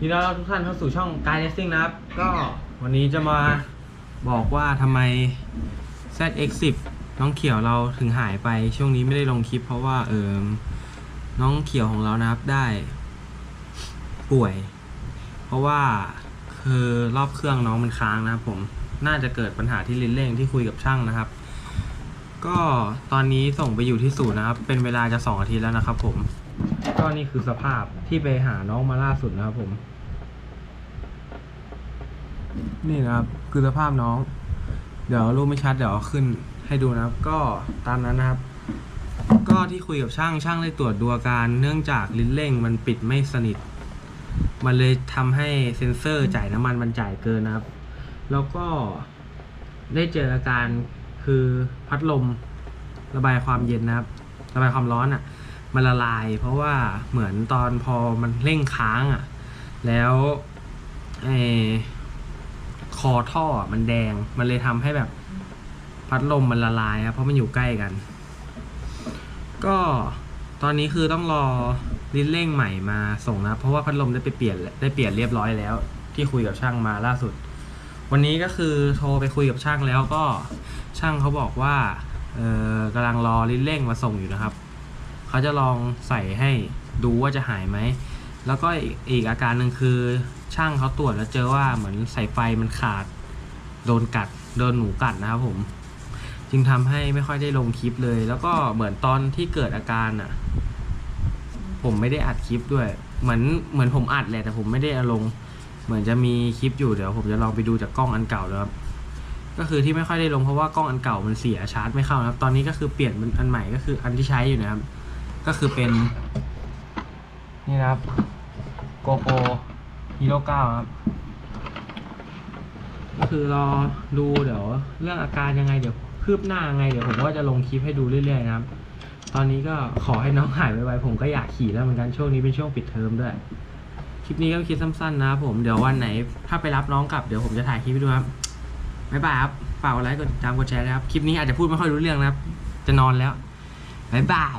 ยินดีต้อนรับทุกท่านเข้าสู่ช่องกายเลสซิ่งนะครับ ก็วันนี้จะมาบอกว่าทำไม ZX10 น้องเขียวเราถึงหายไปช่วงนี้ไม่ได้ลงคลิป เพราะว่าเออน้องเขียวของเรานะครับได้ ป่วย เพราะว่าคือรอบเครื่องน้องมันค้างนะครับผมน่าจะเกิดปัญหาที่ลิ้นเร่งที่คุยกับช่างนะครับ ก็ตอนนี้ส่งไปอยู่ที่ศูนย์นะครับ เป็นเวลาจะสองอาทิตย์แล้วนะครับผม ก็นี่คือสภาพที่ไปหาน้องมาล่าสุดนะครับผม นี่นะครับ คือสภาพน้อง เดี๋ยวรูปไม่ชัดเดี๋ยวขึ้นให้ดูนะครับ ก็ตามนั้นนะครับ ก็ที่คุยกับช่างช่างได้ตรวจดูอาการเนื่องจากลิ้นเร่งมันปิดไม่สนิท มันเลยทำให้เซ็นเซอร์จ่ายน้ำมันมันจ่ายเกินนะครับ แล้วก็ได้เจออาการคือพัดลมระบายความเย็นนะครับ ระบายความร้อนอะ่ะ มันละลาย เพราะว่าเหมือนตอนพอมันเร่งค้างอะ่ะ แล้วไอคอท่อมันแดง มันเลยทำให้แบบพัดลมมันละลายครับเพราะมันอยู่ใกล้กัน ก็ตอนนี้คือต้องรอลิ้นเร่งใหม่มาส่งนะ เพราะว่าพัดลมได้ไปเปลี่ยนได้เปลี่ยนเรียบร้อยแล้ว ที่คุยกับช่างมาล่าสุด วันนี้ก็คือโทรไปคุยกับช่างแล้วก็ช่างเขาบอกว่าเออกำลังรอลิ้นเร่งมาส่งอยู่นะครับ เขาจะลองใส่ให้ดูว่าจะหายไหม แล้วก็อีกอาการหนึ่งคือช่างเขาตรวจแล้วเจอว่าเหมือนสายไฟมันขาด โดนกัด โดนหนูกัดนะครับผม จึงทำให้ไม่ค่อยได้ลงคลิปเลย แล้วก็เหมือนตอนที่เกิดอาการอะ ผมไม่ได้อัดคลิปด้วย เหมือนเหมือนผมอัดแหละแต่ผมไม่ได้เอาลง เหมือนจะมีคลิปอยู่เดี๋ยวผมจะลองไปดูจากกล้องอันเก่าแล้วครับ ก็คือที่ไม่ค่อยได้ลงเพราะว่ากล้องอันเก่ามันเสียชาร์จไม่เข้านะครับ ตอนนี้ก็คือเปลี่ยนเป็นอันใหม่ก็คืออันที่ใช้อยู่นะครับ ก็คือเป็น นี่นะครับ GoPro Hero 9 ครับ ก็คือรอดูเดี๋ยว เรื่องอาการยังไงเดี๋ยวคืบหน้ายังไง เดี๋ยวผมก็จะลงคลิปให้ดูเรื่อยๆนะครับ ตอนนี้ก็ขอให้น้องหายไวๆผมก็อยากขี่แล้วเหมือนกันช่วงนี้เป็นช่วงปิดเทอมด้วย คลิปนี้ก็คลิปสั้นๆนะครับผมเดี๋ยววันไหน ถ้าไปรับน้องกลับเดี๋ยวผมจะถ่ายคลิปให้ดูครับบ๊ายบายครับฝากกดไลค์กดติดตามกดแชร์นะครับ คลิปนี้อาจจะพูดไม่ค่อยรู้เรื่องนะครับ จะนอนแล้วบ๊ายบาย